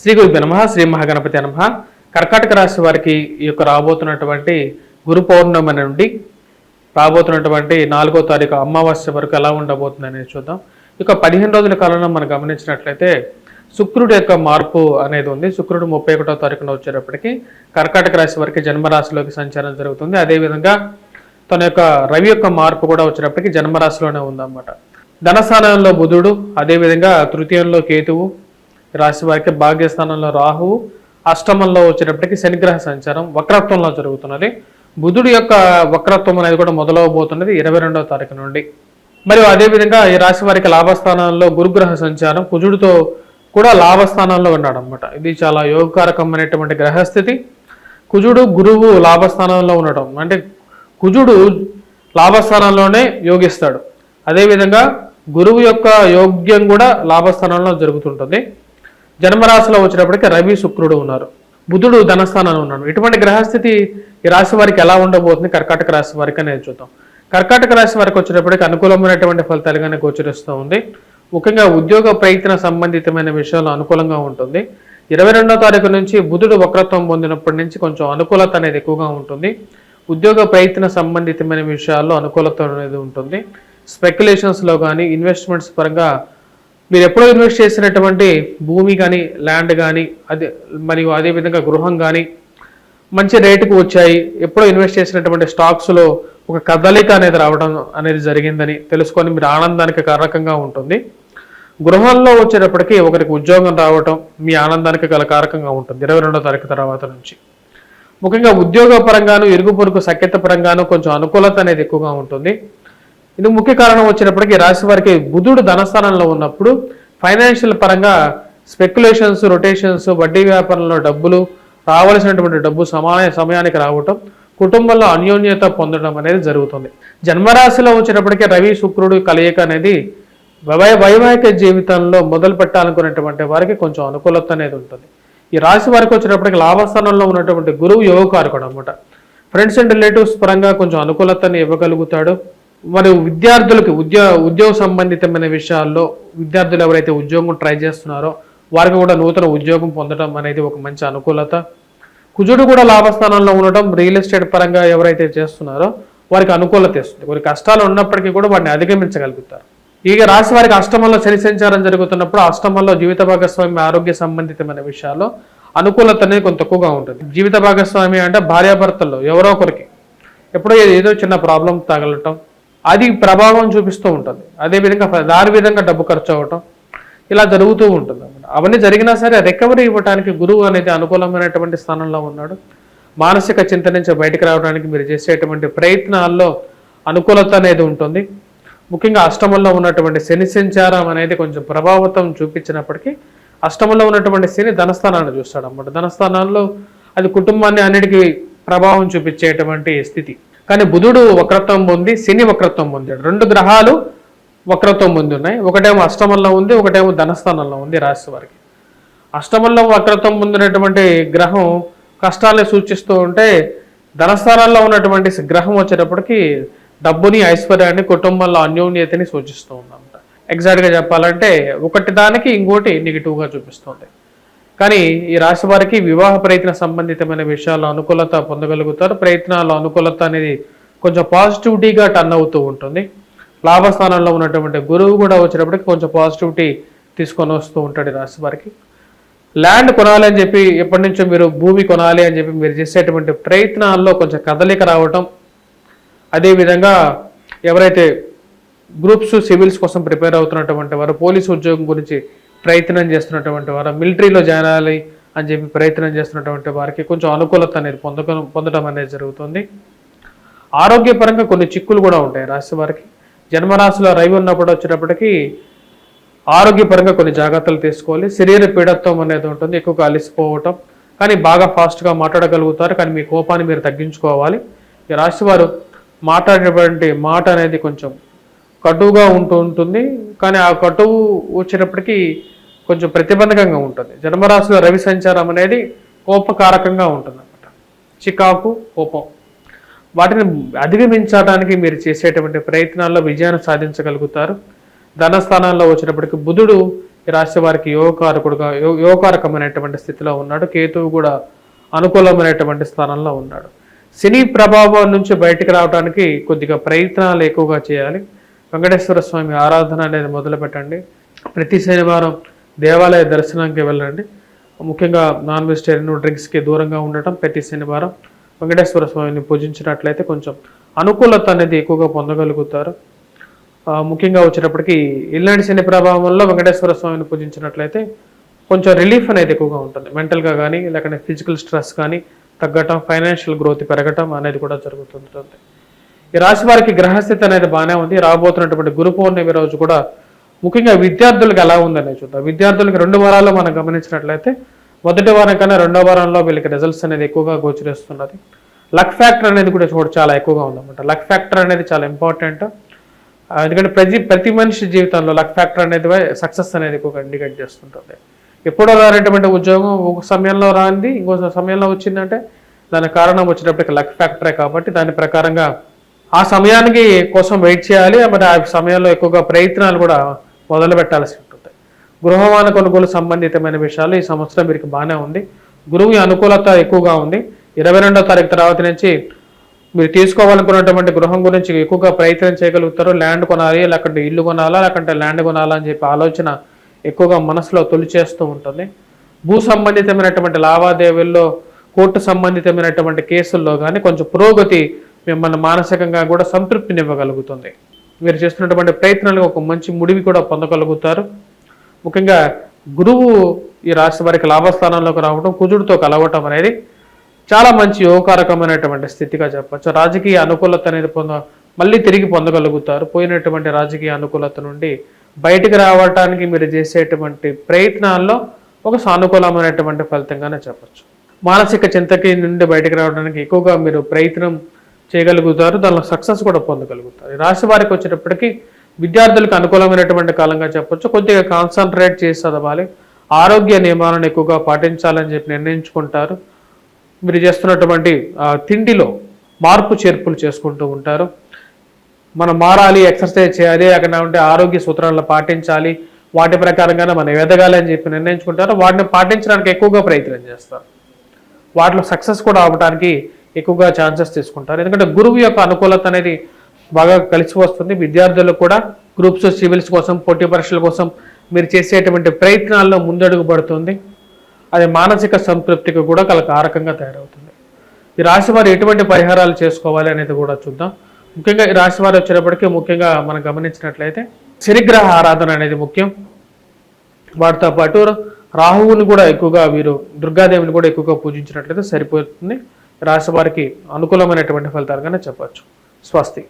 శ్రీ గురు నమ శ్రీ మహాగణపతి నమ. కర్కాటక రాశి వారికి ఈ యొక్క రాబోతున్నటువంటి గురు పౌర్ణమి నుండి రాబోతున్నటువంటి నాలుగో తారీఖు అమావాస్య వరకు ఎలా ఉండబోతుంది అనేది చూద్దాం ఇక పదిహేను రోజుల కాలంలో మనం గమనించినట్లయితే శుక్రుడి యొక్క మార్పు అనేది ఉంది. శుక్రుడు ముప్పై ఒకటో తారీఖున వచ్చేటప్పటికి కర్కాటక రాశి వారికి జన్మరాశిలోకి సంచారం జరుగుతుంది. అదేవిధంగా తన యొక్క రవి యొక్క మార్పు కూడా వచ్చేటప్పటికి జన్మరాశిలోనే ఉందన్నమాట. ధనస్థానంలో బుధుడు అదేవిధంగా తృతీయంలో కేతువు రాశి వారికి భాగ్యస్థానంలో రాహువు అష్టమంలో వచ్చేటప్పటికి శనిగ్రహ సంచారం వక్రత్వంలో జరుగుతున్నది. బుధుడి యొక్క వక్రత్వం అనేది కూడా మొదలవబోతున్నది ఇరవై రెండవ తారీఖు నుండి. మరియు అదేవిధంగా ఈ రాశి వారికి లాభస్థానంలో గురుగ్రహ సంచారం కుజుడితో కూడా లాభస్థానంలో ఉన్నాడు అనమాట ఇది చాలా యోగకారకమైనటువంటి గ్రహస్థితి. కుజుడు గురువు లాభస్థానంలో ఉండటం అంటే కుజుడు లాభస్థానంలోనే యోగిస్తాడు. అదేవిధంగా గురువు యొక్క యోగ్యం కూడా లాభస్థానంలో జరుగుతుంటుంది. జన్మరాశిలో వచ్చినప్పటికీ రవి శుక్రుడు ఉన్నారు. బుధుడు ధనస్థానంలో ఉన్నాడు. ఇటువంటి గ్రహస్థితి ఈ రాశి వారికి ఎలా ఉండబోతుంది? కర్కాటక రాశి వారికి అనేది చూద్దాం. కర్కాటక రాశి వారికి వచ్చినప్పటికీ అనుకూలమైనటువంటి ఫలితాలుగానే గోచరిస్తూ ఉంది. ముఖ్యంగా ఉద్యోగ ప్రయత్న సంబంధితమైన విషయాలు అనుకూలంగా ఉంటుంది. ఇరవై రెండో తారీఖు నుంచి బుధుడు వక్రత్వం పొందినప్పటి నుంచి కొంచెం అనుకూలత అనేది ఎక్కువగా ఉంటుంది. ఉద్యోగ ప్రయత్న సంబంధితమైన విషయాల్లో అనుకూలత అనేది ఉంటుంది. స్పెక్యులేషన్స్లో కానీ ఇన్వెస్ట్మెంట్స్ పరంగా మీరు ఎప్పుడో ఇన్వెస్ట్ చేసినటువంటి భూమి కానీ ల్యాండ్ కానీ అదే మరియు అదేవిధంగా గృహం కానీ మంచి రేటుకు వచ్చాయి. ఎప్పుడో ఇన్వెస్ట్ చేసినటువంటి స్టాక్స్లో ఒక కదలిక అనేది రావడం అనేది జరిగిందని తెలుసుకొని మీరు ఆనందానికి కారకంగా ఉంటుంది. గృహంలో వచ్చేటప్పటికి ఒకరికి ఉద్యోగం రావటం మీ ఆనందానికి గల కారకంగా ఉంటుంది. ఇరవై రెండో తారీఖు తర్వాత నుంచి. ముఖ్యంగా ఉద్యోగ పరంగాను ఇరుగు పొరుగు సఖ్యత పరంగాను కొంచెం అనుకూలత అనేది ఎక్కువగా ఉంటుంది. ఇది ముఖ్య కారణం వచ్చినప్పటికీ రాశి వారికి బుధుడు ధనస్థానంలో ఉన్నప్పుడు ఫైనాన్షియల్ పరంగా స్పెక్యులేషన్స్ రొటేషన్స్ వడ్డీ వ్యాపారంలో డబ్బులు రావాల్సినటువంటి డబ్బు సమాన సమయానికి రావటం కుటుంబంలో అన్యోన్యత పొందడం అనేది జరుగుతుంది. జన్మరాశిలో వచ్చినప్పటికీ రవి శుక్రుడు కలయిక అనేది వైవాహిక జీవితంలో మొదలు పెట్టాలనుకునేటువంటి వారికి కొంచెం అనుకూలత అనేది ఉంటుంది. ఈ రాశి వారికి వచ్చినప్పటికి లాభస్థానంలో ఉన్నటువంటి గురువు యోగకారకుడు అనమాట ఫ్రెండ్స్ అండ్ రిలేటివ్స్ పరంగా కొంచెం అనుకూలతని ఇవ్వగలుగుతాడు. మరి విద్యార్థులకు ఉద్యోగ ఉద్యోగ సంబంధితమైన విషయాల్లో విద్యార్థులు ఎవరైతే ఉద్యోగం ట్రై చేస్తున్నారో వారికి కూడా నూతన ఉద్యోగం పొందడం అనేది ఒక మంచి అనుకూలత. కుజుడు కూడా లాభస్థానంలో ఉండటం రియల్ ఎస్టేట్ పరంగా ఎవరైతే చేస్తున్నారో వారికి అనుకూలత ఇస్తుంది. కొన్ని కష్టాలు ఉన్నప్పటికీ కూడా వాటిని అధిగమించగలుగుతారు. ఇక రాశి వారికి అష్టమంలో శని సంచారం జరుగుతున్నప్పుడు అష్టమంలో జీవిత భాగస్వామి ఆరోగ్య సంబంధితమైన విషయాల్లో అనుకూలత అనేది కొంత తక్కువగా ఉంటుంది. జీవిత భాగస్వామి అంటే భార్యాభర్తల్లో ఎవరో ఒకరికి ఎప్పుడో ఏదో చిన్న ప్రాబ్లం తగలటం అది ప్రభావం చూపిస్తూ ఉంటుంది. అదేవిధంగా దాని విధంగా డబ్బు ఖర్చు అవ్వటం ఇలా జరుగుతూ ఉంటుంది అవన్నీ జరిగినా సరే రికవరీ ఇవ్వడానికి గురువు అనేది అనుకూలమైనటువంటి స్థానంలో ఉన్నాడు. మానసిక చింత నుంచి బయటకు రావడానికి మీరు చేసేటువంటి ప్రయత్నాల్లో అనుకూలత అనేది ఉంటుంది. ముఖ్యంగా అష్టమంలో ఉన్నటువంటి శని సంచారం అనేది కొంచెం ప్రభావితం చూపించినప్పటికీ అష్టమంలో ఉన్నటువంటి శని ధనస్థానాన్ని చూస్తాడు అన్నమాట ధనస్థానాల్లో అది కుటుంబాన్ని అన్నిటికీ ప్రభావం చూపించేటువంటి స్థితి. కానీ బుధుడు వక్రత్వం పొంది శని వక్రత్వం పొందాడు. రెండు గ్రహాలు వక్రత్వం పొంది ఉన్నాయి. ఒకటేమో అష్టమంలో ఉంది ఒకటేమో ధనస్థానంలో ఉంది రాశి వారికి. అష్టమంలో వక్రత్వం పొందినటువంటి గ్రహం కష్టాలను సూచిస్తూ ఉంటే ధనస్థానాల్లో ఉన్నటువంటి గ్రహం వచ్చేటప్పటికి డబ్బుని ఐశ్వర్యాన్ని కుటుంబంలో అన్యోన్యతని సూచిస్తూ ఉందన్నమాట. ఎగ్జాక్ట్గా చెప్పాలంటే ఒకటి దానికి ఇంకోటి నెగిటివ్గా చూపిస్తుంది కానీ ఈ రాశి వారికి వివాహ ప్రయత్న సంబంధితమైన విషయాల్లో అనుకూలత పొందగలుగుతారు. ప్రయత్నాల్లో అనుకూలత అనేది కొంచెం పాజిటివిటీగా టర్న్ అవుతూ ఉంటుంది. లాభస్థానంలో ఉన్నటువంటి గురువు కూడా వచ్చినప్పటికి కొంచెం పాజిటివిటీ తీసుకొని వస్తూ ఉంటాడు ఈ రాశి వారికి. ల్యాండ్ కొనాలి అని చెప్పి ఎప్పటి నుంచో మీరు భూమి కొనాలి అని చెప్పి మీరు చేసేటువంటి ప్రయత్నాల్లో కొంచెం కదలిక రావటం అదేవిధంగా ఎవరైతే గ్రూప్స్ సివిల్స్ కోసం ప్రిపేర్ అవుతున్నటువంటి వారు పోలీసు ఉద్యోగం గురించి ప్రయత్నం చేస్తున్నటువంటి వారు మిలిటరీలో జాయిన్ అవ్వాలి అని చెప్పి ప్రయత్నం చేస్తున్నటువంటి వారికి కొంచెం అనుకూలత అనేది పొందక పొందడం అనేది జరుగుతుంది. ఆరోగ్యపరంగా కొన్ని చిక్కులు కూడా ఉంటాయి రాశి వారికి. జన్మరాశిలో రవి ఉన్నప్పుడు వచ్చేటప్పటికి ఆరోగ్యపరంగా కొన్ని జాగ్రత్తలు తీసుకోవాలి. శరీర పీడత్వం అనేది ఉంటుంది ఎక్కువగా అలసిపోవటం. కానీ బాగా ఫాస్ట్గా మాట్లాడగలుగుతారు. కానీ మీ కోపాన్ని మీరు తగ్గించుకోవాలి. ఈ రాశి వారు మాట్లాడేటువంటి మాట అనేది కొంచెం కటువుగా ఉంటూ ఉంటుంది. కానీ ఆ కటువు వచ్చినప్పటికీ కొంచెం ప్రతిబంధకంగా ఉంటుంది. జన్మరాశిలో రవి సంచారం అనేది కోపకారకంగా ఉంటుంది అనమాట చికాకు కోపం. వాటిని అధిగమించడానికి మీరు చేసేటువంటి ప్రయత్నాల్లో విజయాన్ని సాధించగలుగుతారు. ధనస్థానాల్లో వచ్చినప్పటికీ బుధుడు ఈ రాశి వారికి యోగకారకుడుగా యో- యోగకారకమైనటువంటి స్థితిలో ఉన్నాడు. కేతువు కూడా అనుకూలమైనటువంటి స్థానంలో ఉన్నాడు. శని ప్రభావం నుంచి బయటకు రావడానికి కొద్దిగా ప్రయత్నాలు ఎక్కువగా చేయాలి. వెంకటేశ్వర స్వామి ఆరాధన అనేది మొదలు పెట్టండి ప్రతి శనివారం దేవాలయ దర్శనానికి వెళ్ళండి. ముఖ్యంగా నాన్ వెజిటేరియన్ డ్రింక్స్కి దూరంగా ఉండటం ప్రతి శనివారం వెంకటేశ్వర స్వామిని పూజించినట్లయితే కొంచెం అనుకూలత అనేది ఎక్కువగా పొందగలుగుతారు. ముఖ్యంగా వచ్చేటప్పటికి ఇల్లాంటి శని ప్రభావంలో వెంకటేశ్వర స్వామిని పూజించినట్లయితే కొంచెం రిలీఫ్ అనేది ఎక్కువగా ఉంటుంది. మెంటల్గా కానీ లేకపోతే ఫిజికల్ స్ట్రెస్ కానీ తగ్గటం ఫైనాన్షియల్ గ్రోత్ పెరగటం అనేది కూడా జరుగుతుంటుంది. ఈ రాశి వారికి గ్రహస్థితి అనేది బాగానే ఉంది. రాబోతున్నటువంటి గురు పౌర్ణమి రోజు కూడా ముఖ్యంగా విద్యార్థులకు ఎలా ఉందనే చూద్దాం. విద్యార్థులకు రెండు వారాల్లో మనం గమనించినట్లయితే మొదటి వారం కన్నా రెండో వారంలో వీళ్ళకి రిజల్ట్స్ అనేది ఎక్కువగా గోచరిస్తున్నది. లక్ ఫ్యాక్టర్ అనేది కూడా చూడ చాలా ఎక్కువగా ఉందన్నమాట. లక్ ఫ్యాక్టర్ అనేది చాలా ఇంపార్టెంట్ ఎందుకంటే ప్రతి ప్రతి మనిషి జీవితంలో లక్ ఫ్యాక్టర్ అనేది సక్సెస్ అనేది ఎక్కువగా ఇండికేట్ చేస్తుంటుంది. ఎప్పుడో రానటువంటి ఉద్యోగం ఒక సమయంలో రానిది ఇంకో సమయంలో వచ్చిందంటే దానికి కారణం వచ్చినప్పటికి లక్ ఫ్యాక్టరే కాబట్టి దాని ప్రకారంగా ఆ సమయానికి కోసం వెయిట్ చేయాలి మరి ఆ సమయంలో ఎక్కువగా ప్రయత్నాలు కూడా మొదలు పెట్టాల్సి ఉంటుంది. గృహమాన కొనుగోలు సంబంధితమైన విషయాలు ఈ సంవత్సరం వీరికి బాగానే ఉంది. గురువు అనుకూలత ఎక్కువగా ఉంది. ఇరవై రెండో తారీఖు తర్వాత నుంచి మీరు తీసుకోవాలనుకున్నటువంటి గృహం గురించి ఎక్కువగా ప్రయత్నం చేయగలుగుతారు. ల్యాండ్ కొనాలి లేకుంటే ఇల్లు కొనాలా లేకుంటే ల్యాండ్ కొనాలా అని చెప్పి ఆలోచన ఎక్కువగా మనసులో తొలి చేస్తూ ఉంటుంది. భూ సంబంధితమైనటువంటి లావాదేవీల్లో కోర్టు సంబంధితమైనటువంటి కేసుల్లో కానీ కొంచెం పురోగతి మిమ్మల్ని మానసికంగా కూడా సంతృప్తినివ్వగలుగుతుంది. మీరు చేస్తున్నటువంటి ప్రయత్నాలకు ఒక మంచి ముడివి కూడా పొందగలుగుతారు. ముఖ్యంగా గురువు ఈ రాశి వారికి లాభస్థానంలోకి రావడం కుజుడితో కలవటం అనేది చాలా మంచి యోగకారకమైనటువంటి స్థితిగా చెప్పచ్చు. రాజకీయ అనుకూలత అనేది పొంద మళ్ళీ తిరిగి పొందగలుగుతారు. పోయినటువంటి రాజకీయ అనుకూలత నుండి బయటికి రావడానికి మీరు చేసేటువంటి ప్రయత్నాల్లో ఒక సానుకూలమైనటువంటి ఫలితంగానే చెప్పచ్చు. మానసిక చింతకి నుండి బయటకు రావడానికి ఎక్కువగా మీరు ప్రయత్నం చేయగలుగుతారు దానిలో సక్సెస్ కూడా పొందగలుగుతారు. రాశి వారికి వచ్చేటప్పటికీ విద్యార్థులకు అనుకూలమైనటువంటి కాలంగా చెప్పొచ్చు. కొద్దిగా కాన్సన్ట్రేట్ చేసి చదవాలి. ఆరోగ్య నియమాలను ఎక్కువగా పాటించాలని చెప్పి నిర్ణయించుకుంటారు. మీరు చేస్తున్నటువంటి తిండిలో మార్పు చేర్పులు చేసుకుంటూ ఉంటారు. మనం మారాలి ఎక్సర్సైజ్ చేయాలి అక్కడ ఉంటే ఆరోగ్య సూత్రాలను పాటించాలి. వాటి ప్రకారంగానే మనం ఎదగాలి అని చెప్పి నిర్ణయించుకుంటారు. వాటిని పాటించడానికి ఎక్కువగా ప్రయత్నం చేస్తారు. వాటిలో సక్సెస్ కూడా అవ్వడానికి ఎక్కువగా ఛాన్సెస్ తీసుకుంటారు. ఎందుకంటే గురువు యొక్క అనుకూలత అనేది బాగా కలిసి వస్తుంది. విద్యార్థులకు కూడా గ్రూప్స్ సివిల్స్ కోసం పోటీ పరీక్షల కోసం మీరు చేసేటువంటి ప్రయత్నాల్లో ముందడుగు పడుతుంది. అది మానసిక సంతృప్తికి కూడా కల కారకంగా తయారవుతుంది. ఈ రాశి వారు ఎటువంటి పరిహారాలు చేసుకోవాలి అనేది కూడా చూద్దాం. ముఖ్యంగా ఈ రాశి వారు వచ్చేటప్పటికి ముఖ్యంగా మనం గమనించినట్లయితే శనిగ్రహ ఆరాధన అనేది ముఖ్యం. వాటితో పాటు రాహువుని కూడా ఎక్కువగా వీరు దుర్గాదేవిని కూడా ఎక్కువగా పూజించినట్లయితే సరిపోతుంది. రాశి వారికి అనుకూలమైనటువంటి ఫలితాలుగానే చెప్పచ్చు. స్వస్తి.